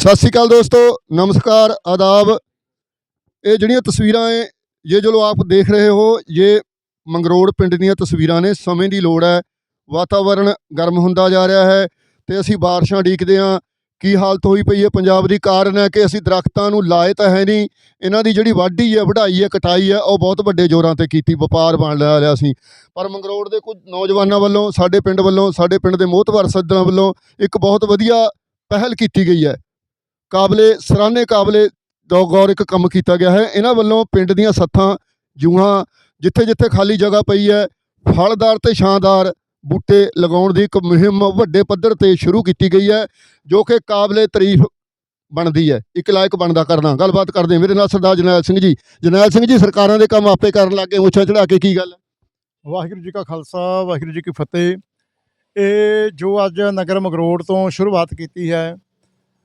ਸਤਿ ਸ਼੍ਰੀ ਅਕਾਲ ਦੋਸਤੋ, ਨਮਸਕਾਰ, ਆਦਾਬ। ਇਹ ਜਿਹੜੀਆਂ ਤਸਵੀਰਾਂ ਹੈ ਇਹ ਜੋ ਆਪ ਦੇਖ ਰਹੇ ਹੋ, ਇਹ ਮੰਗਰੋੜ ਪਿੰਡ ਦੀਆਂ ਤਸਵੀਰਾਂ ਨੇ, ਸਮੇਂ ਦੀ ਲੋੜ ਹੈ ਵਾਤਾਵਰਣ ਗਰਮ ਹੁੰਦਾ ਜਾ ਰਿਹਾ ਹੈ ਤੇ ਅਸੀਂ ਬਾਰਿਸ਼ਾਂ ਉਡੀਕਦੇ ਹਾਂ। ਕੀ ਹਾਲਤ ਹੋਈ ਪਈ ਹੈ ਪੰਜਾਬ ਦੀ? ਕਾਰਨ ਹੈ ਕਿ ਅਸੀਂ ਦਰਖਤਾਂ ਨੂੰ ਲਾਏ ਤਾਂ ਹੈ ਨਹੀਂ। ਇਹਨਾਂ ਦੀ ਜਿਹੜੀ ਵਾਢੀ ਹੈ, ਵਢਾਈ ਹੈ, ਕਟਾਈ ਹੈ, ਉਹ ਬਹੁਤ ਵੱਡੇ ਜ਼ੋਰਾਂ ਤੇ ਕੀਤੀ, ਵਪਾਰ ਬਣ ਲਿਆ ਲਿਆ ਸੀ। ਪਰ ਮੰਗਰੋੜ ਦੇ ਕੁਝ ਨੌਜਵਾਨਾਂ ਵੱਲੋਂ, ਸਾਡੇ ਪਿੰਡ ਵੱਲੋਂ, ਸਾਡੇ ਪਿੰਡ ਦੇ ਮੋਹਤਵਰ ਸੱਜਣਾਂ ਵੱਲੋਂ ਇੱਕ ਬਹੁਤ ਵਧੀਆ ਪਹਿਲ ਕੀਤੀ ਗਈ ਹੈ। ਕਾਬਲੇ ਸਰਾਨੇ ਕਾਬਲੇ ਗੌ- ਗੌਰ ਇੱਕ ਕੰਮ ਕੀਤਾ ਗਿਆ ਹੈ। ਇਹਨਾਂ ਵੱਲੋਂ ਪਿੰਡ ਦੀਆਂ ਸੱਥਾਂ, ਜੂਹਾਂ ਜਿੱਥੇ ਜਿੱਥੇ ਖਾਲੀ ਜਗ੍ਹਾ ਪਈ ਹੈ, ਫਲਦਾਰ ਤੇ ਛਾਂਦਾਰ ਬੂਟੇ ਲਗਾਉਣ ਦੀ ਇੱਕ ਮੁਹਿੰਮ ਵੱਡੇ ਪੱਧਰ ਤੇ ਸ਼ੁਰੂ ਕੀਤੀ ਗਈ ਹੈ, ਜੋ ਕਿ ਕਾਬਲੇ ਤਾਰੀਫ ਬਣਦੀ ਹੈ। ਇੱਕ ਲਾਇਕ ਬਣਦਾ ਕਰਨਾ ਗੱਲਬਾਤ ਕਰਦੇ ਮੇਰੇ ਨਾਲ ਸਰਦਾਰ ਜਰਨੈਲ ਸਿੰਘ ਜੀ। ਜਰਨੈਲ ਸਿੰਘ ਜੀ, ਸਰਕਾਰਾਂ ਦੇ ਕੰਮ ਆਪੇ ਕਰਨ ਲੱਗੇ ਮੁੱਛਾਂ ਚੜਾ ਕੇ ਕੀ ਗੱਲ ਹੈ? ਵਾਹਿਗੁਰੂ ਜੀ ਕਾ ਖਾਲਸਾ, ਵਾਹਿਗੁਰੂ ਜੀ ਕੀ ਫਤਿਹ। ਇਹ ਜੋ ਅੱਜ ਨਗਰ ਮਗਰੋੜ ਤੋਂ ਸ਼ੁਰੂਆਤ ਕੀਤੀ ਹੈ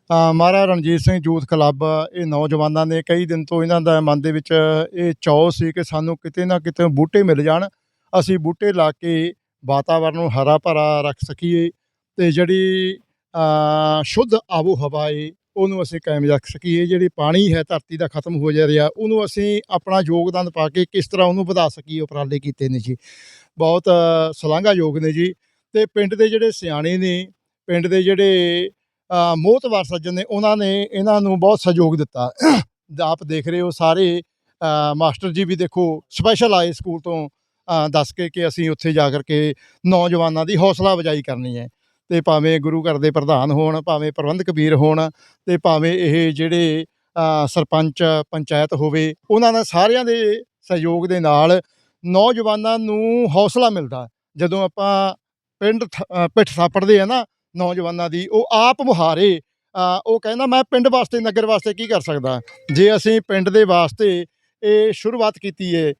ਮਹਾਰਾਜਾ ਰਣਜੀਤ ਸਿੰਘ ਯੂਥ ਕਲੱਬ ਇਹ ਨੌਜਵਾਨਾਂ ਨੇ ਕਈ ਦਿਨ ਤੋਂ ਇਹਨਾਂ ਦਾ ਮਨ ਦੇ ਵਿੱਚ ਇਹ ਚਾਅ ਸੀ ਕਿ ਸਾਨੂੰ ਕਿਤੇ ਨਾ ਕਿਤੇ ਬੂਟੇ ਮਿਲ ਜਾਣ ਅਸੀਂ ਬੂਟੇ ਲਾ ਕੇ ਵਾਤਾਵਰਨ ਨੂੰ ਹਰਾ ਭਰਾ ਰੱਖ ਸਕੀਏ ਤੇ ਜਿਹੜੀ ਸ਼ੁੱਧ ਆਬੋ ਹਵਾ ਏ ਉਹਨੂੰ ਅਸੀਂ ਕਾਇਮ ਰੱਖ ਸਕੀਏ ਜਿਹੜੀ ਪਾਣੀ ਹੈ ਧਰਤੀ ਦਾ ਖਤਮ ਹੋ ਜਾ ਰਿਹਾ ਉਹਨੂੰ ਅਸੀਂ ਆਪਣਾ ਯੋਗਦਾਨ ਪਾ ਕੇ ਕਿਸ ਤਰ੍ਹਾਂ ਉਹਨੂੰ ਵਧਾ ਸਕੀਏ ਉਪਰਾਲੇ ਕੀਤੇ ਨੇ ਜੀ। ਬਹੁਤ ਅ, ਸ਼ਲਾਘਾਯੋਗ ਨੇ ਜੀ। ਤੇ ਪਿੰਡ ਦੇ ਜਿਹੜੇ ਸਿਆਣੇ ਨੇ ਪਿੰਡ ਦੇ ਜਿਹੜੇ ਮੋਹਤਵਾਰ ਸੱਜਣ ਨੇ ਉਹਨਾਂ ਨੇ ਇਹਨਾਂ ਨੂੰ ਬਹੁਤ ਸਹਿਯੋਗ ਦਿੱਤਾ। ਆਪ ਦੇਖ ਰਹੇ ਹੋ ਸਾਰੇ ਮਾਸਟਰ ਜੀ ਵੀ ਦੇਖੋ ਸਪੈਸ਼ਲ ਆਏ ਸਕੂਲ ਤੋਂ ਦੱਸ ਕੇ ਕਿ ਅਸੀਂ ਉੱਥੇ ਜਾ ਕਰਕੇ ਨੌਜਵਾਨਾਂ ਦੀ ਹੌਸਲਾ ਅਫਜ਼ਾਈ ਕਰਨੀ ਹੈ। ਤੇ ਭਾਵੇਂ ਗੁਰੂ ਘਰ ਦੇ ਪ੍ਰਧਾਨ ਹੋਣ, ਭਾਵੇਂ ਪ੍ਰਬੰਧਕ ਵੀਰ ਹੋਣ, ਤੇ ਭਾਵੇਂ ਇਹ ਜਿਹੜੇ ਸਰਪੰਚ, ਪੰਚਾਇਤ ਹੋਵੇ, ਉਹਨਾਂ ਦਾ ਸਾਰਿਆਂ ਦੇ ਸਹਿਯੋਗ ਦੇ ਨਾਲ ਨੌਜਵਾਨਾਂ ਨੂੰ ਹੌਸਲਾ ਮਿਲਦਾ। ਜਦੋਂ ਆਪਾਂ ਪਿੰਡ ਥ- ਪਿੱਠ ਥਾਪੜਦੇ ਆ ਨਾ ਨੌਜਵਾਨਾਂ ਦੀ, ਉਹ ਆਪ ਮੁਹਾਰੇ। ਉਹ ਕਹਿੰਦਾ, ਮੈਂ ਪਿੰਡ ਵਾਸਤੇ, ਨਗਰ ਵਾਸਤੇ ਕੀ ਕਰ ਸਕਦਾ? ਜੇ ਅਸੀਂ ਪਿੰਡ ਦੇ ਵਾਸਤੇ ਇਹ ਸ਼ੁਰੂਆਤ ਕੀਤੀ ਹੈ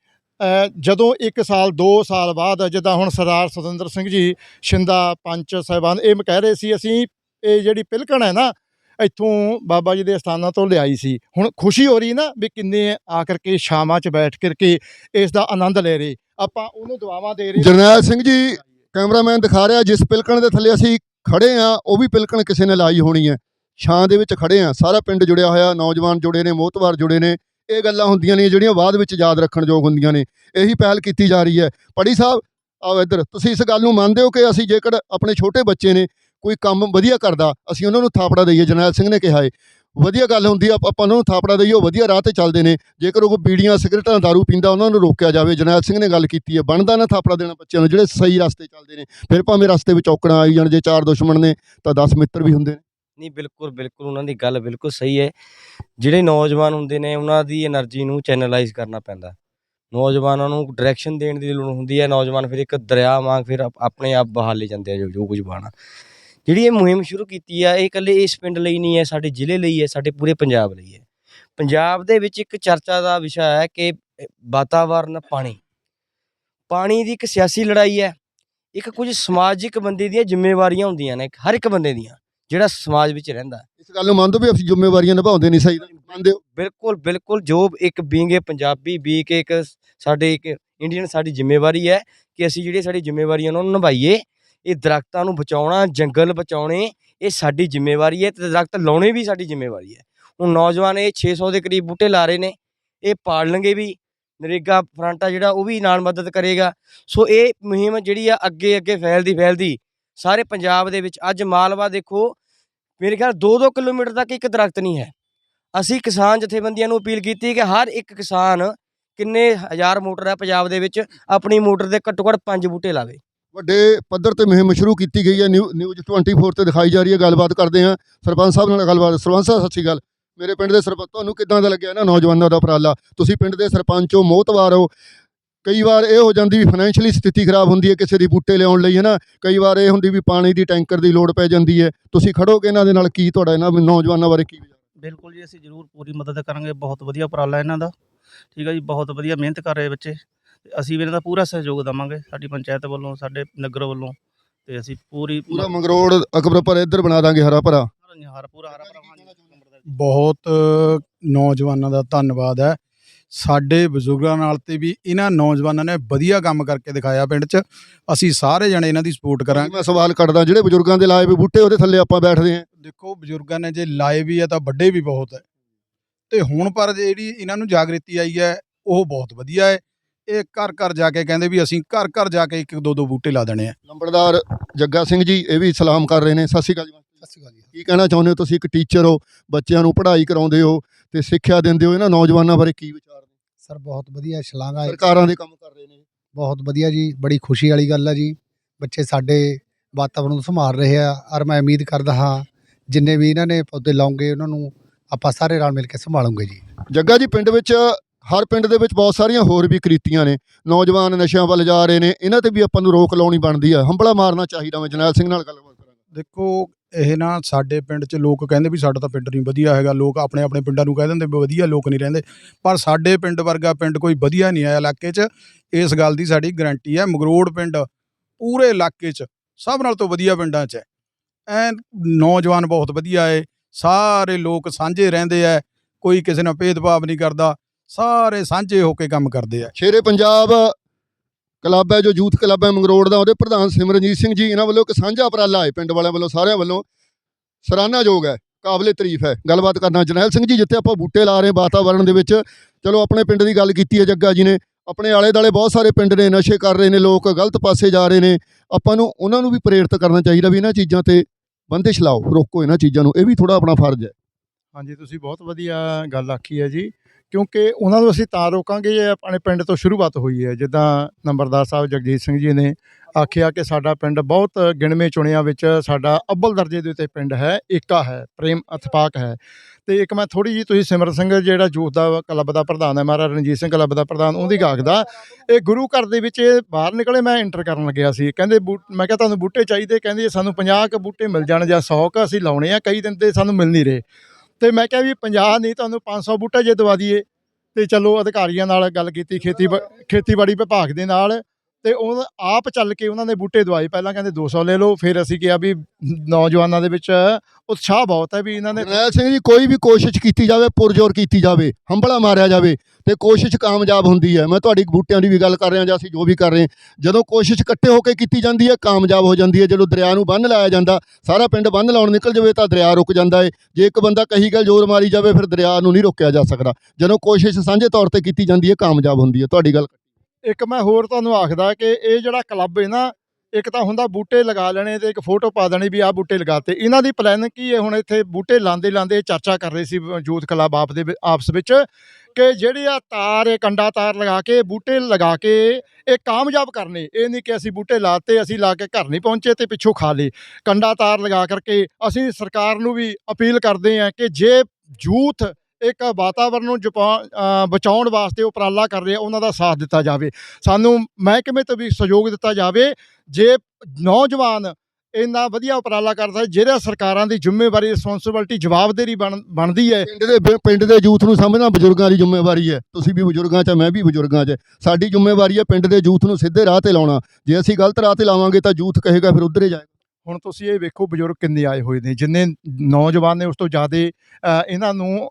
ਜਦੋਂ 1 ਸਾਲ 2 ਸਾਲ ਬਾਅਦ, ਜਿੱਦਾਂ ਹੁਣ ਸਰਦਾਰ ਸੁਤੰਦਰ ਸਿੰਘ ਜੀ, ਸ਼ਿੰਦਾ ਪੰਚ ਸਾਹਿਬਾਨ, ਇਹ ਕਹਿ ਰਹੇ ਸੀ, ਅਸੀਂ ਇਹ ਜਿਹੜੀ ਪਿਲਕਣ ਹੈ ਨਾ, ਇੱਥੋਂ ਬਾਬਾ ਜੀ ਦੇ ਅਸਥਾਨਾਂ ਤੋਂ ਲਿਆਈ ਸੀ। ਹੁਣ ਖੁਸ਼ੀ ਹੋ ਰਹੀ ਨਾ ਵੀ ਕਿੰਨੇ ਆ ਕਰਕੇ ਸ਼ਾਮਾਂ 'ਚ ਬੈਠ ਕਰਕੇ ਇਸ ਦਾ ਆਨੰਦ ਲੈ ਰਹੇ। ਆਪਾਂ ਉਹਨੂੰ ਦੁਆਵਾਂ ਦੇ ਰਹੇ ਜਰਨੈਲ ਸਿੰਘ ਜੀ, ਕੈਮਰਾਮੈਨ ਦਿਖਾ ਰਿਹਾ, ਜਿਸ ਪਿਲਕਣ ਦੇ ਥੱਲੇ ਅਸੀਂ ਖੜੇ ਆ, ਉਹ ਵੀ ਪਿਲਕਣ ਕਿਸੇ ਨੇ ਲਾਈ ਹੋਣੀ ਹੈ। ਛਾਂ ਦੇ ਵਿੱਚ ਖੜੇ ਆ, ਸਾਰਾ ਪਿੰਡ ਜੁੜਿਆ ਹੋਇਆ, ਨੌਜਵਾਨ ਜੁੜੇ ਨੇ, ਮੋਹਤਵਾਰ ਜੁੜੇ ਨੇ। ਇਹ ਗੱਲਾਂ ਹੁੰਦੀਆਂ ਨੇ, ਜਿਹੜੀਆਂ ਬਾਅਦ ਵਿੱਚ ਯਾਦ ਰੱਖਣ ਯੋਗ ਹੁੰਦੀਆਂ ਨੇ। ਇਹੀ ਪਹਿਲ ਕੀਤੀ ਜਾ ਰਹੀ ਹੈ। ਪੜੀ ਸਾਹਿਬ, ਆਓ ਇੱਧਰ। ਤੁਸੀਂ ਇਸ ਗੱਲ ਨੂੰ ਮੰਨਦੇ ਹੋ ਕਿ ਅਸੀਂ ਜੇਕਰ ਆਪਣੇ ਛੋਟੇ ਬੱਚੇ ਨੇ ਕੋਈ ਕੰਮ ਵਧੀਆ ਕਰਦਾ, ਅਸੀਂ ਉਹਨਾਂ ਨੂੰ ਥਾਪੜਾ ਦਈਏ, ਜਰਨੈਲ ਸਿੰਘ ਨੇ ਕਿਹਾ ਹੈ ਵਧੀਆ ਗੱਲ ਹੁੰਦੀ ਆ, ਆਪਾਂ ਨੂੰ ਥਾਪੜਾ ਦਈਓ ਵਧੀਆ ਰਾਹ ਤੇ ਚੱਲਦੇ ਨੇ। ਜੇਕਰ ਉਹ ਬੀੜੀਆਂ, ਸਿਗਰਟਾਂ दारू ਪੀਂਦਾ, ਉਹਨਾਂ ਨੂੰ ਰੋਕਿਆ ਜਾਵੇ, ਜਰਨੈਲ ਸਿੰਘ ਨੇ ਗੱਲ ਕੀਤੀ ਹੈ ਬਣਦਾ ਨਾ ਥਾਪੜਾ ਦੇਣਾ ਬੱਚਿਆਂ ਨੂੰ, ਜਿਹੜੇ ਸਹੀ ਰਸਤੇ ਚੱਲਦੇ ਨੇ, ਫਿਰ ਭਾਵੇਂ ਰਸਤੇ ਵਿੱਚ ਔਕੜਾਂ ਆਈ ਜਾਣ, ਜੇ ਚਾਰ ਦੁਸ਼ਮਣ ਨੇ, ਤਾਂ 10 ਮਿੱਤਰ ਵੀ ਹੁੰਦੇ ਨੇ। ਨਹੀਂ, ਬਿਲਕੁਲ ਬਿਲਕੁਲ, ਉਹਨਾਂ ਦੀ ਗੱਲ ਬਿਲਕੁਲ ਸਹੀ ਹੈ। ਜਿਹੜੇ ਨੌਜਵਾਨ ਹੁੰਦੇ ਨੇ, ਉਹਨਾਂ ਦੀ એનર્ਜੀ ਨੂੰ ਚੈਨਲਾਈਜ਼ ਕਰਨਾ ਪੈਂਦਾ। ਨੌਜਵਾਨਾਂ ਨੂੰ ਡਾਇਰੈਕਸ਼ਨ ਦੇਣ ਦੀ ਲੋੜ ਹੁੰਦੀ ਹੈ, ਨੌਜਵਾਨ ਫਿਰ ਇੱਕ ਦਰਿਆ ਵਾਂਗ ਫਿਰ ਆਪਣੇ ਆਪ ਬਹਾਲੇ ਜਾਂਦੇ ਆ, ਜੋ ਜੋ ਕੁਝ ਬਾਣਾ ਜਿਹੜੀ ਇਹ ਮੁਹਿੰਮ ਸ਼ੁਰੂ ਕੀਤੀ ਆ ਇਹ ਇਕੱਲੇ ਇਸ ਪਿੰਡ ਲਈ ਨਹੀਂ ਹੈ ਸਾਡੇ ਜ਼ਿਲ੍ਹੇ ਲਈ ਹੈ ਸਾਡੇ ਪੂਰੇ ਪੰਜਾਬ ਲਈ ਹੈ। ਪੰਜਾਬ ਦੇ ਵਿੱਚ ਇੱਕ ਚਰਚਾ ਦਾ ਵਿਸ਼ਾ ਹੈ ਕਿ ਵਾਤਾਵਰਨ ਪਾਣੀ। ਪਾਣੀ ਦੀ ਇੱਕ ਸਿਆਸੀ ਲੜਾਈ ਹੈ। ਇੱਕ ਕੁਝ ਸਮਾਜਿਕ ਬੰਦੇ ਦੀਆਂ ਜ਼ਿੰਮੇਵਾਰੀਆਂ ਹੁੰਦੀਆਂ ਨੇ ਹਰ ਇੱਕ ਬੰਦੇ ਦੀਆਂ ਜਿਹੜਾ ਸਮਾਜ ਵਿੱਚ ਰਹਿੰਦਾ। ਇਸ ਗੱਲ ਨੂੰ ਮੰਨਦੇ ਵੀ ਅਸੀਂ ਜ਼ਿੰਮੇਵਾਰੀਆਂ ਨਿਭਾਉਂਦੇ ਨਹੀਂ ਸਹੀ ਮੰਨਦੇ ਹੋ? ਬਿਲਕੁਲ ਬਿਲਕੁਲ ਜੋ ਇੱਕ ਬੀਂਗ ਪੰਜਾਬੀ ਵੀ ਕੇ ਇੱਕ ਸਾਡੇ ਇੱਕ ਇੰਡੀਅਨ ਸਾਡੀ ਜ਼ਿੰਮੇਵਾਰੀ ਹੈ ਕਿ ਅਸੀਂ ਜਿਹੜੀ ਸਾਡੀ ਜ਼ਿੰਮੇਵਾਰੀਆਂ ਉਹਨਾਂ ਨੂੰ ਨਿਭਾਈਏ। ਇਹ ਦਰਖਤਾਂ ਨੂੰ ਬਚਾਉਣਾ, ਜੰਗਲ ਬਚਾਉਣੇ, ਇਹ ਸਾਡੀ ਜ਼ਿੰਮੇਵਾਰੀ ਹੈ ਤੇ ਦਰਖਤ ਲਾਉਣੇ ਵੀ ਸਾਡੀ ਜ਼ਿੰਮੇਵਾਰੀ ਹੈ। ਹੁਣ ਨੌਜਵਾਨ ਇਹ 600 ਦੇ ਕਰੀਬ ਬੂਟੇ ਲਾ ਰਹੇ ਨੇ, ਇਹ ਪਾਲਣਗੇ ਵੀ, ਨਰੇਗਾ ਫਰੰਟ ਆ ਜਿਹੜਾ ਉਹ ਵੀ ਨਾਲ ਮਦਦ ਕਰੇਗਾ। ਸੋ ਇਹ ਮੁਹਿੰਮ ਜਿਹੜੀ ਆ ਅੱਗੇ ਅੱਗੇ ਫੈਲਦੀ ਫੈਲਦੀ ਸਾਰੇ ਪੰਜਾਬ ਦੇ ਵਿੱਚ, ਅੱਜ ਮਾਲਵਾ ਦੇਖੋ, ਮੇਰੇ ਖਿਆਲ 2-2 ਕਿਲੋਮੀਟਰ ਤੱਕ ਇੱਕ ਦਰਖਤ ਨਹੀਂ ਹੈ। ਅਸੀਂ ਕਿਸਾਨ ਜਥੇਬੰਦੀਆਂ ਨੂੰ ਅਪੀਲ ਕੀਤੀ ਕਿ ਹਰ ਇੱਕ ਕਿਸਾਨ ਕਿੰਨੇ ਹਜ਼ਾਰ ਮੋਟਰ ਹੈ ਪੰਜਾਬ ਦੇ ਵਿੱਚ, ਆਪਣੀ ਮੋਟਰ ਦੇ ਘੱਟੋ ਘੱਟ ਪੰਜ ਬੂਟੇ ਲਾਵੇ। ਵੱਡੇ ਪੱਧਰ ਤੇ ਮੁਹਿੰਮ ਸ਼ੁਰੂ ਕੀਤੀ ਗਈ ਹੈ। ਨਿਊ- ਨਿਊਜ਼ 24 ਤੇ ਦਿਖਾਈ ਜਾ ਰਹੀ ਹੈ। ਗੱਲਬਾਤ ਕਰਦੇ ਹਾਂ। ਸਰਪੰਚ ਸਾਹਿਬ ਨਾਲ ਗੱਲਬਾਤ ਸਰਪੰਚ ਸਾਹਿਬ, ਸਤਿ ਸ਼੍ਰੀ ਅਕਾਲ। ਮੇਰੇ ਪਿੰਡ ਦੇ ਸਰਪੰਚ ਤੁਹਾਨੂੰ ਕਿੱਦਾਂ ਦਾ ਲੱਗਿਆ ਨਾ ਨੌਜਵਾਨਾਂ ਦਾ ਉਪਰਾਲਾ? ਤੁਸੀਂ ਪਿੰਡ ਦੇ ਸਰਪੰਚ ਹੋ ਮੋਹਤਵਾਰ ਹੋ। ਕਈ ਵਾਰ ਇਹ ਹੋ ਜਾਂਦੀ ਵੀ ਫਾਈਨੈਂਸ਼ੀਅਲੀ ਸਥਿਤੀ ਖਰਾਬ ਹੁੰਦੀ ਹੈ ਕਿਸੇ ਦੀ ਬੂਟੇ ਲਿਆਉਣ ਲਈ ਹੈ ਨਾ ਕਈ ਵਾਰ ਇਹ ਹੁੰਦੀ ਵੀ ਪਾਣੀ ਦੀ ਟੈਂਕਰ ਦੀ ਲੋੜ ਪੈ ਜਾਂਦੀ ਹੈ। ਤੁਸੀਂ ਖੜੋਗੇ ਇਹਨਾਂ ਦੇ ਨਾਲ? ਕੀ ਤੁਹਾਡਾ ਇਹਨਾਂ ਨੌਜਵਾਨਾਂ ਬਾਰੇ ਕੀ ਵਿਚਾਰ? ਬਿਲਕੁਲ ਜੀ, ਅਸੀਂ ਜ਼ਰੂਰ ਪੂਰੀ ਮਦਦ ਕਰਾਂਗੇ। ਬਹੁਤ ਵਧੀਆ ਉਪਰਾਲਾ ਇਹਨਾਂ ਦਾ। ਠੀਕ ਹੈ ਜੀ, ਬਹੁਤ ਵਧੀਆ ਮਿਹਨਤ ਕਰ ਰਹੇ ਬੱਚੇ। ਅਸੀਂ ਵੀ ਇਹਨਾਂ ਦਾ ਪੂਰਾ ਸਹਿਯੋਗ ਦੇਵਾਂਗੇ ਸਾਡੀ ਪੰਚਾਇਤ ਵੱਲੋਂ ਸਾਡੇ ਨਗਰ ਵੱਲੋਂ ਤੇ ਅਸੀਂ ਪੂਰੀ ਪੂਰਾ ਮੰਗਰੋੜ ਅਕਬਰ ਪਰ ਇੱਧਰ ਬਣਾ ਦਾਂਗੇ ਹਰਾ ਭਰਾ। ਹਰ ਪੂਰਾ ਹਰਾ ਭਰਾ ਹਾਂਜੀ। ਬਹੁਤ ਨੌਜਵਾਨਾਂ ਦਾ ਧੰਨਵਾਦ ਹੈ। ਸਾਡੇ ਬਜ਼ੁਰਗਾਂ ਨਾਲ ਤੇ ਵੀ ਇਹਨਾਂ ਨੌਜਵਾਨਾਂ ਨੇ ਵਧੀਆ ਕੰਮ ਕਰਕੇ ਦਿਖਾਇਆ ਪਿੰਡ 'ਚ। ਅਸੀਂ ਸਾਰੇ ਜਣੇ ਇਹਨਾਂ ਦੀ ਸਪੋਰਟ ਕਰਾਂਗੇ। ਮੈਂ ਸਵਾਲ ਕੱਢਦਾ ਜਿਹੜੇ ਬਜ਼ੁਰਗਾਂ ਦੇ ਲਾਏ ਵੀ ਬੂਟੇ ਉਹਦੇ ਥੱਲੇ ਆਪਾਂ ਬੈਠਦੇ ਆਂ ਦੇਖੋ ਬਜ਼ੁਰਗਾਂ ਨੇ ਜੇ ਲਾਏ ਵੀ ਆ ਤਾਂ ਵੱਡੇ ਵੀ ਬਹੁਤ ਹੈ। ਤੇ ਹੁਣ ਪਰ ਜਿਹੜੀ ਇਹਨਾਂ ਨੂੰ ਜਾਗ੍ਰਿਤੀ ਆਈ ਹੈ ਉਹ ਬਹੁਤ ਵਧੀਆ ਹੈ। ਇਹ ਘਰ ਘਰ ਜਾ ਕੇ ਕਹਿੰਦੇ ਵੀ ਅਸੀਂ ਘਰ ਘਰ ਜਾ ਕੇ ਇੱਕ ਇੱਕ ਦੋ ਦੋ ਬੂਟੇ ਲਾ ਦੇਣੇ ਆ। ਨੰਬਰਦਾਰ ਜੱਗਾ ਸਿੰਘ ਜੀ ਇਹ ਵੀ ਸਲਾਮ ਕਰ ਰਹੇ ਨੇ। ਸਤਿ ਸ਼੍ਰੀ ਅਕਾਲ ਜੀ। ਸਤਿ ਸ਼੍ਰੀ ਅਕਾਲ ਜੀ। ਕੀ ਕਹਿਣਾ ਚਾਹੁੰਦੇ ਹੋ ਤੁਸੀਂ? ਇੱਕ ਟੀਚਰ ਹੋ ਬੱਚਿਆਂ ਨੂੰ ਪੜ੍ਹਾਈ ਕਰਾਉਂਦੇ ਹੋ ਤੇ ਸਿੱਖਿਆ ਦਿੰਦੇ ਹੋ। ਇਹਨਾਂ ਨੌਜਵਾਨਾਂ ਬਾਰੇ ਕੀ ਵਿਚਾਰ ਨੇ? ਸਰ ਬਹੁਤ ਵਧੀਆ ਸ਼ਲਾਘਾ ਸਰਕਾਰਾਂ ਦੇ ਕੰਮ ਕਰ ਰਹੇ ਨੇ। ਬਹੁਤ ਵਧੀਆ ਜੀ ਬੜੀ ਖੁਸ਼ੀ ਵਾਲੀ ਗੱਲ ਹੈ ਜੀ। ਬੱਚੇ ਸਾਡੇ ਵਾਤਾਵਰਣ ਨੂੰ ਸੰਭਾਲ ਰਹੇ ਆ। ਔਰ ਮੈਂ ਉਮੀਦ ਕਰਦਾ ਹਾਂ ਜਿੰਨੇ ਵੀ ਇਹਨਾਂ ਨੇ ਪੌਦੇ ਲਾਉਂਗੇ ਉਹਨਾਂ ਨੂੰ ਆਪਾਂ ਸਾਰੇ ਰਲ ਮਿਲ ਕੇ ਸੰਭਾਲੂਗੇ ਜੀ। ਜੱਗਾ ਜੀ ਪਿੰਡ ਵਿੱਚ ਹਰ ਪਿੰਡ ਦੇ ਵਿੱਚ ਬਹੁਤ ਸਾਰੀਆਂ ਹੋਰ ਵੀ ਕ੍ਰਿਤੀਆਂ ਨੇ। ਨੌਜਵਾਨ ਨਸ਼ਿਆਂ ਵੱਲ ਜਾ ਰਹੇ ਨੇ। ਇਹਨਾਂ ਤੇ ਵੀ ਆਪਾਂ ਨੂੰ ਰੋਕ ਲਾਉਣੀ ਬਣਦੀ ਆ। ਹੰਬਲਾ ਮਾਰਨਾ ਚਾਹੀਦਾ ਮੈਂ ਜਰਨੈਲ ਸਿੰਘ ਨਾਲ ਗੱਲਬਾਤ ਕਰਾਂਗਾ। ਦੇਖੋ, ਇਹ ਨਾ ਸਾਡੇ ਪਿੰਡ 'ਚ ਲੋਕ ਕਹਿੰਦੇ ਵੀ ਸਾਡਾ ਤਾਂ ਪਿੰਡ ਨਹੀਂ ਵਧੀਆ ਹੈਗਾ। ਲੋਕ ਆਪਣੇ ਆਪਣੇ ਪਿੰਡਾਂ ਨੂੰ ਕਹਿ ਦਿੰਦੇ ਵੀ ਵਧੀਆ ਲੋਕ ਨਹੀਂ ਰਹਿੰਦੇ। ਪਰ ਸਾਡੇ ਪਿੰਡ ਵਰਗਾ ਪਿੰਡ ਕੋਈ ਵਧੀਆ ਨਹੀਂ ਆਇਆ ਇਲਾਕੇ 'ਚ। ਇਸ ਗੱਲ ਦੀ ਸਾਡੀ ਗਰੰਟੀ ਹੈ ਮਗਰੋੜ ਪਿੰਡ ਪੂਰੇ ਇਲਾਕੇ 'ਚ ਸਭ ਨਾਲ ਤੋਂ ਵਧੀਆ ਪਿੰਡਾਂ 'ਚ ਹੈ। ਐਨ ਨੌਜਵਾਨ ਬਹੁਤ ਵਧੀਆ ਏ। ਸਾਰੇ ਲੋਕ ਸਾਂਝੇ ਰਹਿੰਦੇ ਐ ਕੋਈ ਕਿਸੇ ਨਾਲ ਭੇਦਭਾਵ ਨਹੀਂ ਕਰਦਾ। ਸਾਰੇ ਸਾਂਝੇ ਹੋ ਕੇ ਕੰਮ ਕਰਦੇ ਆ। ਸ਼ੇਰੇ ਪੰਜਾਬ ਕਲੱਬ ਹੈ, ਜੋ ਯੂਥ ਕਲੱਬ ਹੈ ਮੰਗਰੋੜ ਦਾ, ਉਹਦੇ ਪ੍ਰਧਾਨ ਸਿਮਰਨਜੀਤ ਸਿੰਘ ਜੀ, ਇਹਨਾਂ ਵੱਲੋਂ ਇੱਕ ਸਾਂਝਾ ਉਪਰਾਲਾ ਹੈ ਪਿੰਡ ਵਾਲਿਆਂ ਵੱਲੋਂ, ਸਾਰਿਆਂ ਵੱਲੋਂ। ਸਰਾਹਨਾਯੋਗ ਹੈ, ਕਾਬਲੇ ਤਾਰੀਫ ਹੈ। ਗੱਲਬਾਤ ਕਰਨਾ ਜਰਨੈਲ ਸਿੰਘ ਜੀ, ਜਿੱਥੇ ਆਪਾਂ ਬੂਟੇ ਲਾ ਰਹੇ ਵਾਤਾਵਰਣ ਦੇ ਵਿੱਚ। ਚਲੋ, ਆਪਣੇ ਪਿੰਡ ਦੀ ਗੱਲ ਕੀਤੀ ਹੈ ਜੱਗਾ ਜੀ ਨੇ। ਆਪਣੇ ਆਲੇ ਦਾਲੇ ਬਹੁਤ ਸਾਰੇ ਪਿੰਡ ਨੇ, ਨਸ਼ੇ ਕਰ ਰਹੇ ਨੇ ਲੋਕ, ਗਲਤ ਪਾਸੇ ਜਾ ਰਹੇ ਨੇ। ਆਪਾਂ ਨੂੰ ਉਹਨਾਂ ਨੂੰ ਵੀ ਪ੍ਰੇਰਿਤ ਕਰਨਾ ਚਾਹੀਦਾ ਵੀ ਇਹਨਾਂ ਚੀਜ਼ਾਂ ਤੇ ਬੰਦਿਸ਼ ਲਾਓ, ਰੋਕੋ ਇਹਨਾਂ ਚੀਜ਼ਾਂ ਨੂੰ। ਇਹ ਵੀ ਥੋੜਾ ਆਪਣਾ ਫਰਜ਼ ਹੈ। ਹਾਂਜੀ, ਤੁਸੀਂ ਬਹੁਤ ਵਧੀਆ ਗੱਲ ਆਖੀ ਹੈ ਜੀ। ਕਿਉਂਕਿ ਉਹਨਾਂ ਨੂੰ ਅਸੀਂ ਤਾਂ ਰੋਕਾਂਗੇ ਜੇ ਆਪਣੇ ਪਿੰਡ ਤੋਂ ਸ਼ੁਰੂਆਤ ਹੋਈ ਹੈ। ਜਿੱਦਾਂ ਨੰਬਰਦਾਰ ਸਾਹਿਬ ਜਗਜੀਤ ਸਿੰਘ ਜੀ ਨੇ ਆਖਿਆ ਕਿ ਸਾਡਾ ਪਿੰਡ ਬਹੁਤ ਗਿਣਵੇਂ ਚੁਣਿਆਂ ਵਿੱਚ ਸਾਡਾ ਅੱਵਲ ਦਰਜੇ ਦੇ ਉੱਤੇ ਪਿੰਡ ਹੈ, ਏਕਾ ਹੈ, ਪ੍ਰੇਮ ਅਥਪਾਕ ਹੈ। ਤੇ ਇੱਕ ਮੈਂ ਥੋੜੀ ਜੀ ਤੁਸੀਂ ਸਿਮਰ ਸਿੰਘ ਜਿਹੜਾ ਯੂਥ ਦਾ ਕਲੱਬ ਦਾ ਪ੍ਰਧਾਨ ਹੈ, ਮਹਾਰਾਜ ਰਣਜੀਤ ਸਿੰਘ ਕਲੱਬ ਦਾ ਪ੍ਰਧਾਨ, ਉਹਦੀ ਗਾਖਦਾ ਇਹ ਗੁਰੂ ਘਰ ਦੇ ਵਿੱਚ ਇਹ ਬਾਹਰ ਨਿਕਲੇ, ਮੈਂ ਇੰਟਰ ਕਰਨ ਲੱਗਿਆ ਸੀ। ਕਹਿੰਦੇ ਬੂ- ਮੈਂ ਕਿਹਾ ਤੁਹਾਨੂੰ ਬੂਟੇ ਚਾਹੀਦੇ, ਕਹਿੰਦੇ ਸਾਨੂੰ 50 ਕ ਬੂਟੇ ਮਿਲ ਜਾਣ ਜਾਂ 100 ਕ ਅਸੀਂ ਲਾਉਣੇ ਆ, ਕਈ ਦਿਨ ਤੇ ਸਾਨੂੰ ਮਿਲ ਨਹੀਂ ਰਹੇ। ਤੇ ਮੈਂ ਕਿਹਾ ਵੀ 50 ਨਹੀਂ ਤੁਹਾਨੂੰ 500 ਬੂਟੇ ਜੇ ਦਵਾ ਦਈਏ। ਤੇ ਚਲੋ ਅਧਿਕਾਰੀਆਂ ਨਾਲ ਗੱਲ ਕੀਤੀ, ਖੇਤੀ ਖੇਤੀਬਾੜੀ ਵਿਭਾਗ ਦੇ ਨਾਲ। ਤੇ ਉਹ ਆਪ ਚੱਲ ਕੇ ਉਹਨਾਂ ਨੇ ਬੂਟੇ ਦਵਾਏ। ਪਹਿਲਾਂ ਕਹਿੰਦੇ 200 ਲੈ ਲਓ, ਫਿਰ ਅਸੀਂ ਕਿਹਾ ਵੀ ਨੌਜਵਾਨਾਂ ਦੇ ਵਿੱਚ ਉਤਸ਼ਾਹ ਬਹੁਤ ਹੈ ਵੀ ਇਹਨਾਂ ਨੇ ਜਰਨੈਲ ਸਿੰਘ ਜੀ, ਕੋਈ ਵੀ ਕੋਸ਼ਿਸ਼ ਕੀਤੀ ਜਾਵੇ, ਪੁਰਜੋਰ ਕੀਤੀ ਜਾਵੇ ਹੰਬਲਾ ਮਾਰਿਆ ਜਾਵੇ ਤੇ ਕੋਸ਼ਿਸ਼ ਕਾਮਯਾਬ ਹੁੰਦੀ ਹੈ। ਮੈਂ ਤੁਹਾਡੀ ਬੂਟਿਆਂ ਦੀ ਵੀ ਗੱਲ ਕਰ ਰਿਹਾ ਜਾਂ ਅਸੀਂ ਜੋ ਵੀ ਕਰ ਰਹੇ ਜਦੋਂ ਕੋਸ਼ਿਸ਼ ਇਕੱਠੇ ਹੋ ਕੇ ਕੀਤੀ ਜਾਂਦੀ ਹੈ, ਕਾਮਯਾਬ ਹੋ ਜਾਂਦੀ ਹੈ। ਜਦੋਂ ਦਰਿਆ ਨੂੰ ਬੰਨ ਲਾਇਆ ਜਾਂਦਾ, ਸਾਰਾ ਪਿੰਡ ਬੰਨ ਲਾਉਣ ਨਿਕਲ ਜਾਵੇ ਤਾਂ ਦਰਿਆ ਰੁਕ ਜਾਂਦਾ ਏ। ਜੇ ਇੱਕ ਬੰਦਾ ਕਹੀ ਗੱਲ ਜ਼ੋਰ ਮਾਰੀ ਜਾਵੇ, ਫਿਰ ਦਰਿਆ ਨੂੰ ਨਹੀਂ ਰੋਕਿਆ ਜਾ ਸਕਦਾ। ਜਦੋਂ ਕੋਸ਼ਿਸ਼ ਸਾਂਝੇ ਤੌਰ ਤੇ ਕੀਤੀ ਜਾਂਦੀ ਹੈ, ਕਾਮਯਾਬ ਹੁੰਦੀ ਹੈ। ਤੁਹਾਡੀ ਗੱਲ ਇੱਕ ਮੈਂ ਹੋਰ ਤੁਹਾਨੂੰ ਆਖਦਾ ਕਿ ਇਹ ਜਿਹੜਾ ਕਲੱਬ ਹੈ ਨਾ ਇੱਕ ਤਾਂ ਹੁੰਦਾ ਬੂਟੇ ਲਗਾ ਲੈਣੇ ਤੇ ਇੱਕ ਫੋਟੋ ਪਾ ਦੇਣੀ ਵੀ ਆਹ ਬੂਟੇ ਲਗਾਤੇ। ਇਹਨਾਂ ਦੀ ਪਲਾਨ ਕੀ ਹੈ? ਹੁਣ ਇੱਥੇ ਬੂਟੇ ਲਾਉਂਦੇ ਲਾਉਂਦੇ ਚਰਚਾ ਕਰ ਰਹੇ ਸੀ ਯੂਥ ਕਲੱਬ ਆਪ ਦੇ ਵਿ- ਆਪਸ ਵਿੱਚ ਕਿ ਜਿਹੜੇ ਆ ਤਾਰ, ਇਹ ਕੰਡਾ ਤਾਰ ਲਗਾ ਕੇ, ਬੂਟੇ ਲਗਾ ਕੇ ਇਹ ਕਾਮਯਾਬ ਕਰਨੇ। ਇਹ ਨਹੀਂ ਕਿ ਅਸੀਂ ਬੂਟੇ ਲਾਤੇ, ਅਸੀਂ ਲਾ ਕੇ ਘਰ ਨਹੀਂ ਪਹੁੰਚੇ ਤੇ ਪਿੱਛੋਂ ਖਾ ਲਏ। ਕੰਡਾ ਤਾਰ ਲਗਾ ਕਰਕੇ ਅਸੀਂ ਸਰਕਾਰ ਨੂੰ ਵੀ ਅਪੀਲ ਕਰਦੇ ਹਾਂ ਕਿ ਜੇ ਯੂਥ ਇੱਕ ਵਾਤਾਵਰਣ ਨੂੰ ਜਪਾ- ਅ, ਬਚਾਉਣ ਵਾਸਤੇ ਉਪਰਾਲਾ ਕਰ ਰਿਹਾ ਉਹਨਾਂ ਦਾ ਸਾਥ ਦਿੱਤਾ ਜਾਵੇ। ਸਾਨੂੰ ਮਹਿਕਮੇ ਤੋਂ ਵੀ ਸਹਿਯੋਗ ਦਿੱਤਾ ਜਾਵੇ ਜੇ ਨੌਜਵਾਨ ਇੰਨਾ ਵਧੀਆ ਉਪਰਾਲਾ ਕਰਦਾ ਹੈ, ਜਿਹੜਾ ਸਰਕਾਰਾਂ ਦੀ ਜ਼ਿੰਮੇਵਾਰੀ ਰਿਸਪੌਂਸਿਬਿਲਟੀ ਜਵਾਬਦੇਹੀ ਬਣ ਬਣਦੀ ਹੈ। ਪਿੰਡ ਦੇ ਬ- ਪਿੰਡ ਦੇ ਯੂਥ ਨੂੰ ਸਮਝਣਾ ਬਜ਼ੁਰਗਾਂ ਦੀ ਜ਼ਿੰਮੇਵਾਰੀ ਹੈ। ਤੁਸੀਂ ਵੀ ਬਜ਼ੁਰਗਾਂ 'ਚ ਮੈਂ ਵੀ ਬਜ਼ੁਰਗਾਂ 'ਚ ਸਾਡੀ ਜ਼ਿੰਮੇਵਾਰੀ ਹੈ ਪਿੰਡ ਦੇ ਯੂਥ ਨੂੰ ਸਿੱਧੇ ਰਾਹ ਤੇ ਲਾਉਣਾ। ਜੇ ਅਸੀਂ ਗਲਤ ਰਾਹ ਤੇ ਲਾਵਾਂਗੇ ਤਾਂ ਯੂਥ ਕਹੇਗਾ ਫਿਰ ਉਧਰ ਹੀ ਜਾਏਗਾ। ਹੁਣ ਤੁਸੀਂ ਇਹ ਵੇਖੋ ਬਜ਼ੁਰਗ ਕਿੰਨੇ ਆਏ ਹੋਏ ਨੇ ਜਿੰਨੇ ਨੌਜਵਾਨ ਨੇ ਉਸ ਤੋਂ ਜ਼ਿਆਦਾ ਇਹਨਾਂ ਨੂੰ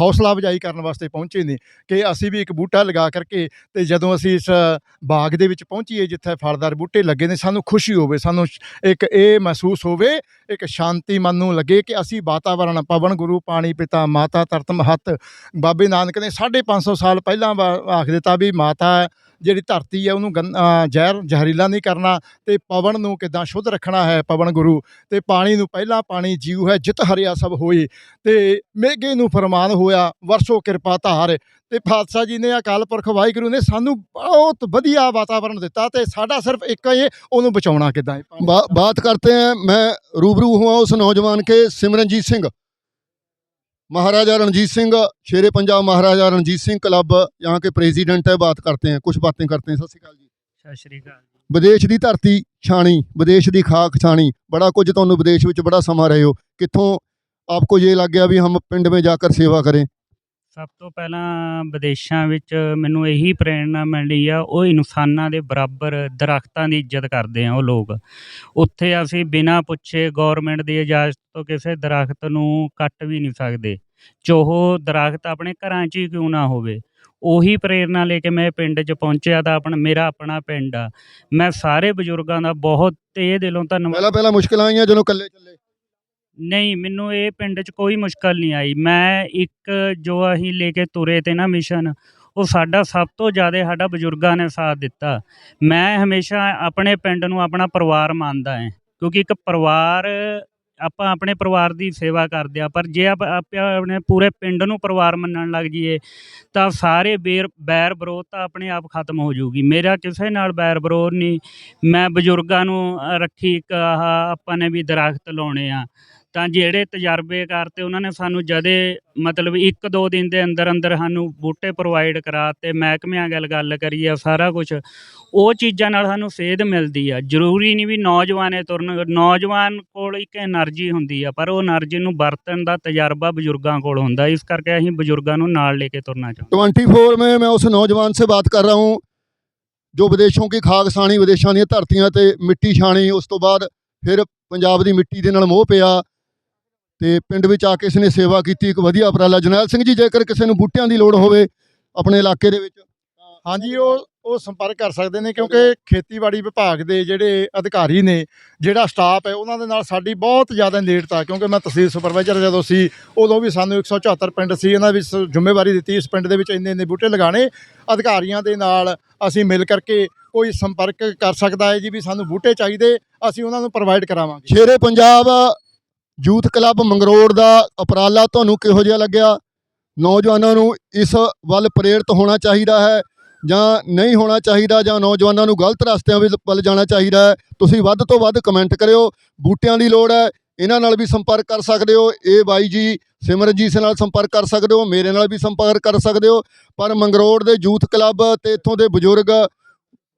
ਹੌਸਲਾ ਅਫਜ਼ਾਈ ਕਰਨ ਵਾਸਤੇ ਪਹੁੰਚੇ ਨੇ ਕਿ ਅਸੀਂ ਵੀ ਇੱਕ ਬੂਟਾ ਲਗਾ ਕਰਕੇ ਤੇ ਜਦੋਂ ਅਸੀਂ ਇਸ ਬਾਗ ਦੇ ਵਿੱਚ ਪਹੁੰਚੀਏ ਜਿੱਥੇ ਫਲਦਾਰ ਬੂਟੇ ਲੱਗੇ ਨੇ, ਸਾਨੂੰ ਖੁਸ਼ੀ ਹੋਵੇ, ਸਾਨੂੰ ਇੱਕ ਇਹ ਮਹਿਸੂਸ ਹੋਵੇ, ਇੱਕ ਸ਼ਾਂਤੀ ਮਨ ਨੂੰ ਲੱਗੇ ਕਿ ਅਸੀਂ ਵਾਤਾਵਰਣ ਪਵਨ, ਗੁਰੂ, ਪਾਣੀ, ਪਿਤਾ, ਮਾਤਾ ਤਰਤ ਮਹਤ, ਬਾਬੇ ਨਾਨਕ ਨੇ 550 ਸਾਲ ਪਹਿਲਾਂ ਵਾ- ਆਖ ਦਿੱਤਾ ਵੀ ਮਾਤਾ ਜਿਹੜੀ ਧਰਤੀ ਹੈ ਉਹਨੂੰ ਜ਼ਹਿਰ ਜ਼ਹਿਰੀਲਾ ਨਹੀਂ ਕਰਨਾ ਤੇ ਪਵਨ ਨੂੰ ਕਿਦਾਂ ਸ਼ੁੱਧ ਰੱਖਣਾ ਹੈ ਪਵਨ ਗੁਰੂ ਤੇ ਪਾਣੀ ਨੂੰ ਪਹਿਲਾਂ ਪਾਣੀ ਜੀਵ ਹੈ, ਜਿਤ ਹਰਿਆ ਸਭ ਹੋਈ ਤੇ ਮੇਗੇ ਨੂੰ ਫਰਮਾਨ ਹੋਇਆ, ਵਰਸੋ ਕਿਰਪਾ ਧਾਰ ਤੇ ਫਾਤਸ਼ਾਹ ਜੀ ਨੇ ਅਕਾਲ ਪੁਰਖ ਵਾਹਿਗੁਰੂ ਨੇ ਸਾਨੂੰ ਬਹੁਤ ਵਧੀਆ ਵਾਤਾਵਰਣ ਦਿੱਤਾ ਤੇ ਸਾਡਾ ਸਿਰਫ ਇੱਕ ਇਹ, ਉਹਨੂੰ ਬਚਾਉਣਾ ਕਿਦਾਂ ਬਾਤ ਕਰਤੇ ਹੈ, ਮੈਂ ਰੂਬਰੂ ਹਾਂ ਉਸ ਨੌਜਵਾਨ ਕੇ ਸਿਮਰਨਜੀਤ ਸਿੰਘ। महाराजा रणजीत सिंह शेरे पंजाब महाराजा रणजीत सिंह क्लब यहाँ के प्रेसिडेंट है बात करते हैं कुछ बातें करते हैं सत श्रीकाल जी ਸਤਿ ਸ਼੍ਰੀ ਅਕਾਲ ਜੀ ਵਿਦੇਸ਼ ਦੀ ਧਰਤੀ ਛਾਣੀ ਵਿਦੇਸ਼ ਦੀ ਖਾਕ ਛਾਣੀ ਬੜਾ ਕੁਝ ਤੁਹਾਨੂੰ ਵਿਦੇਸ਼ ਵਿੱਚ ਬੜਾ ਸਮਾਂ ਰਹੇ ਹੋ ਕਿੱਥੋਂ ਆਪਕੋ ਇਹ ਲੱਗ ਗਿਆ ਵੀ ਹਮ ਪਿੰਡ में जाकर सेवा करें ਸਭ ਤੋਂ ਪਹਿਲਾਂ ਵਿਦੇਸ਼ਾਂ ਵਿੱਚ ਮੈਨੂੰ ਇਹੀ ਪ੍ਰੇਰਣਾ ਮਿਲੀ ਆ, ਉਹ ਇਨਸਾਨਾਂ ਦੇ ਬਰਾਬਰ ਦਰਖਤਾਂ ਦੀ ਇੱਜ਼ਤ ਕਰਦੇ ਆ ਉਹ ਲੋਕ। ਉੱਥੇ ਅਸੀਂ ਬਿਨਾਂ ਪੁੱਛੇ ਗਵਰਨਮੈਂਟ ਦੀ ਇਜਾਜ਼ਤ ਤੋਂ ਕਿਸੇ ਦਰਖਤ ਨੂੰ ਕੱਟ ਵੀ ਨਹੀਂ ਸਕਦੇ। ਚਾਹੋ ਦਰਖਤ ਆਪਣੇ ਘਰਾਂ 'ਚ ਹੀ ਕਿਉਂ ਨਾ ਹੋਵੇ? ਉਹੀ ਪ੍ਰੇਰਣਾ ਲੈ ਕੇ ਮੈਂ ਪਿੰਡ 'ਚ ਪਹੁੰਚਿਆ ਤਾਂ ਆਪਣਾ, ਮੇਰਾ ਆਪਣਾ ਪਿੰਡ ਆ। ਮੈਂ ਸਾਰੇ ਬਜ਼ੁਰਗਾਂ ਦਾ ਬਹੁਤ ਤਹਿ ਦਿਲੋਂ ਧੰਨਵਾਦ ਪਹਿਲਾਂ ਪਹਿਲਾਂ ਮੁਸ਼ਕਲਾਂ ਆਈਆਂ ਜਦੋਂ ਇਕੱਲੇ ਚੱਲੇ। ਨਹੀਂ, ਮੈਨੂੰ ਇਹ ਪਿੰਡ 'ਚ ਕੋਈ ਮੁਸ਼ਕਲ ਨਹੀਂ ਆਈ। ਮੈਂ ਇੱਕ ਜੋ ਅਸੀਂ ਲੈ ਕੇ ਤੁਰੇ ਤੇ ਨਾ ਮਿਸ਼ਨ, ਉਹ ਸਾਡਾ ਸਭ ਤੋਂ ਜ਼ਿਆਦਾ ਸਾਡਾ ਬਜ਼ੁਰਗਾਂ ਨੇ ਸਾਥ ਦਿੱਤਾ। ਮੈਂ ਹਮੇਸ਼ਾ ਆਪਣੇ ਪਿੰਡ ਨੂੰ ਆਪਣਾ ਪਰਿਵਾਰ ਮੰਨਦਾ ਹਾਂ, ਕਿਉਂਕਿ ਇੱਕ ਪਰਿਵਾਰ, ਆਪਾਂ ਆਪਣੇ ਪਰਿਵਾਰ ਦੀ ਸੇਵਾ ਕਰਦੇ ਆ ਪਰ ਜੇ ਆਪਾਂ ਆਪਾਂ ਆਪਣੇ ਪੂਰੇ ਪਿੰਡ ਨੂੰ ਪਰਿਵਾਰ ਮੰਨਣ ਲੱਗ ਜਾਈਏ, ਤਾਂ ਸਾਰੇ ਬੇਰ, ਬੈਰ ਵਿਰੋਧ ਤਾਂ ਆਪਣੇ ਆਪ ਖਤਮ ਹੋ ਜਾਊਗੀ। ਮੇਰਾ ਕਿਸੇ ਨਾਲ ਬੈਰ ਵਿਰੋਧ ਨਹੀਂ। ਮੈਂ ਬਜ਼ੁਰਗਾਂ ਨੂੰ ਰੱਖੀ ਇੱਕ ਆਹ ਆਪਾਂ ਨੇ ਵੀ ਦਰਖਤ ਲਾਉਣੇ ਆ। ਤਾਂ ਜਿਹੜੇ ਤਜਰਬੇਕਾਰ ਤੇ ਉਹਨਾਂ ਨੇ ਸਾਨੂੰ ਜਦੇ ਮਤਲਬ 1-2 ਦਿਨ ਦੇ ਅੰਦਰ ਅੰਦਰ ਸਾਨੂੰ ਬੂਟੇ ਪ੍ਰੋਵਾਈਡ ਕਰਾ ਕਰਾਤੇ, ਮਹਿਕਮਿਆਂ ਗੱਲ ਗੱਲ ਕਰੀ ਆ ਸਾਰਾ ਕੁਝ ਉਹ ਚੀਜ਼ਾਂ ਨਾਲ ਸਾਨੂੰ ਸੇਧ ਮਿਲਦੀ ਆ। ਜ਼ਰੂਰੀ ਨਹੀਂ ਵੀ ਨੌਜਵਾਨੇ ਤੁਰਨ, ਨੌਜਵਾਨ ਕੋਲ ਇੱਕ એનર્ਜੀ ਹੁੰਦੀ ਆ, ਪਰ ਉਹ એનર્ਜੀ ਨੂੰ ਵਰਤਣ ਦਾ ਤਜਰਬਾ ਬਜ਼ੁਰਗਾਂ ਕੋਲ ਹੁੰਦਾ। ਇਸ ਕਰਕੇ ਅਸੀਂ ਬਜ਼ੁਰਗਾਂ ਨੂੰ ਨਾਲ ਲੈ ਕੇ ਤੁਰਨਾ ਚਾਹੁੰਦੇ 24 ਮੈਂ ਮੈਂ ਉਸ ਨੌਜਵਾਨ ਸੇ ਬਾਤ ਕਰ ਰਹਾ ਹੂੰ, ਜੋ ਵਿਦੇਸ਼ੋਂ ਕੀ ਖਾਕ ਸਾਣੀ, ਵਿਦੇਸ਼ਾਂ ਦੀਆਂ ਧਰਤੀਆਂ ਤੇ ਮਿੱਟੀ ਛਾਣੀ, ਉਸ ਤੋਂ ਬਾਅਦ ਫਿਰ ਪੰਜਾਬ ਦੀ ਮਿੱਟੀ ਦੇ ਨਾਲ ਮੋਹ ਪਿਆ। ਤੇ ਪਿੰਡ ਵਿੱਚ ਆ ਕੇ ਇਸਨੇ ਸੇਵਾ ਕੀਤੀ ਇੱਕ ਵਧੀਆ ਉਪਰਾਲਾ। ਜਰਨੈਲ ਸਿੰਘ ਜੀ ਜੇਕਰ ਕਿਸੇ ਨੂੰ ਬੂਟਿਆਂ ਦੀ ਲੋੜ ਹੋਵੇ ਆਪਣੇ ਇਲਾਕੇ ਦੇ ਵਿੱਚ। ਹਾਂਜੀ ਉਹ ਉਹ ਸੰਪਰਕ ਕਰ ਸਕਦੇ ਨੇ ਕਿਉਂਕਿ ਖੇਤੀਬਾੜੀ ਵਿਭਾਗ ਦੇ ਜਿਹੜੇ ਅਧਿਕਾਰੀ ਨੇ ਜਿਹੜਾ ਸਟਾਫ ਹੈ ਉਹਨਾਂ ਦੇ ਨਾਲ ਸਾਡੀ ਬਹੁਤ ਜ਼ਿਆਦਾ ਨੇੜਤਾ ਕਿਉਂਕਿ ਮੈਂ ਤਹਿਸੀਲ ਸੁਪਰਵਾਈਜ਼ਰ ਜਦੋਂ ਸੀ ਉਦੋਂ ਵੀ ਸਾਨੂੰ 174 ਪਿੰਡ ਸੀ ਇਹਨਾਂ ਵਿੱਚ ਜ਼ਿੰਮੇਵਾਰੀ ਦਿੱਤੀ ਇਸ ਪਿੰਡ ਦੇ ਵਿੱਚ ਇੰਨੇ ਇੰਨੇ ਬੂਟੇ ਲਗਾਣੇ ਅਧਿਕਾਰੀਆਂ ਦੇ ਨਾਲ ਅਸੀਂ ਮਿਲ ਕਰਕੇ ਕੋਈ ਸੰਪਰਕ ਕਰ ਸਕਦਾ ਹੈ ਜੀ ਵੀ ਸਾਨੂੰ ਬੂਟੇ ਚਾਹੀਦੇ ਅਸੀਂ ਉਹਨਾਂ ਨੂੰ ਪ੍ਰੋਵਾਈਡ ਕਰਾਵਾਂਗੇ। ਸ਼ੇਰੇ ਪੰਜਾਬ ਯੂਥ ਕਲੱਬ ਮੰਗਰੋੜ ਦਾ ਉਪਰਾਲਾ ਤੁਹਾਨੂੰ ਕਿਹੋ ਜਿਹਾ ਲੱਗਿਆ? ਨੌਜਵਾਨਾਂ ਨੂੰ ਇਸ ਵੱਲ ਪ੍ਰੇਰਿਤ ਹੋਣਾ ਚਾਹੀਦਾ ਹੈ ਜਾਂ ਨਹੀਂ ਹੋਣਾ ਚਾਹੀਦਾ ਜਾਂ ਨੌਜਵਾਨਾਂ ਨੂੰ ਗਲਤ ਰਸਤਿਆਂ ਵਿੱਚ ਵੱਲ ਜਾਣਾ ਚਾਹੀਦਾ ਹੈ? ਤੁਸੀਂ ਵੱਧ ਤੋਂ ਵੱਧ ਕਮੈਂਟ ਕਰਿਓ, ਬੂਟਿਆਂ ਦੀ ਲੋੜ ਹੈ, ਇਹਨਾਂ ਨਾਲ ਵੀ ਸੰਪਰਕ ਕਰ ਸਕਦੇ ਹੋ, ਇਹ ਬਾਈ ਜੀ ਸਿਮਰਨਜੀਤ ਨਾਲ ਸੰਪਰਕ ਕਰ ਸਕਦੇ ਹੋ, ਮੇਰੇ ਨਾਲ ਵੀ ਸੰਪਰਕ ਕਰ ਸਕਦੇ ਹੋ, ਪਰ ਮੰਗਰੋੜ ਦੇ ਯੂਥ ਕਲੱਬ ਤੇ ਇੱਥੋਂ ਦੇ ਬਜ਼ੁਰਗ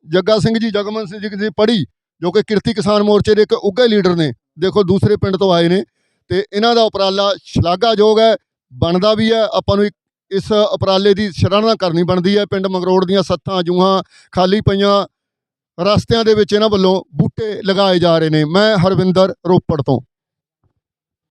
ਜੱਗਾ ਸਿੰਘ ਜੀ, ਜਗਮਨ ਸਿੰਘ ਜੀ ਪੜੀ ਜੋ ਕਿ ਕਿਰਤੀ ਕਿਸਾਨ ਮੋਰਚੇ ਦੇ ਇੱਕ ਉੱਘੇ ਲੀਡਰ ਨੇ। ਦੇਖੋ ਦੂਸਰੇ ਪਿੰਡ ਤੋਂ ਆਏ ਨੇ ਤੇ ਇਹਨਾਂ ਦਾ ਉਪਰਾਲਾ ਸ਼ਲਾਘਾਯੋਗ ਹੈ, ਬਣਦਾ ਵੀ ਹੈ, ਆਪਾਂ ਨੂੰ ਇੱਕ ਇਸ ਉਪਰਾਲੇ ਦੀ ਸ਼ਰਾਹਨਾ ਕਰਨੀ ਬਣਦੀ ਹੈ। ਪਿੰਡ ਮੰਗਰੋੜ ਦੀਆਂ ਸੱਥਾਂ, ਜੂਹਾਂ ਖਾਲੀ ਪਈਆਂ ਰਸਤਿਆਂ ਦੇ ਵਿੱਚ ਇਹਨਾਂ ਵੱਲੋਂ ਬੂਟੇ ਲਗਾਏ ਜਾ ਰਹੇ ਨੇ। ਮੈਂ ਹਰਵਿੰਦਰ ਰੋਪੜ ਤੋਂ।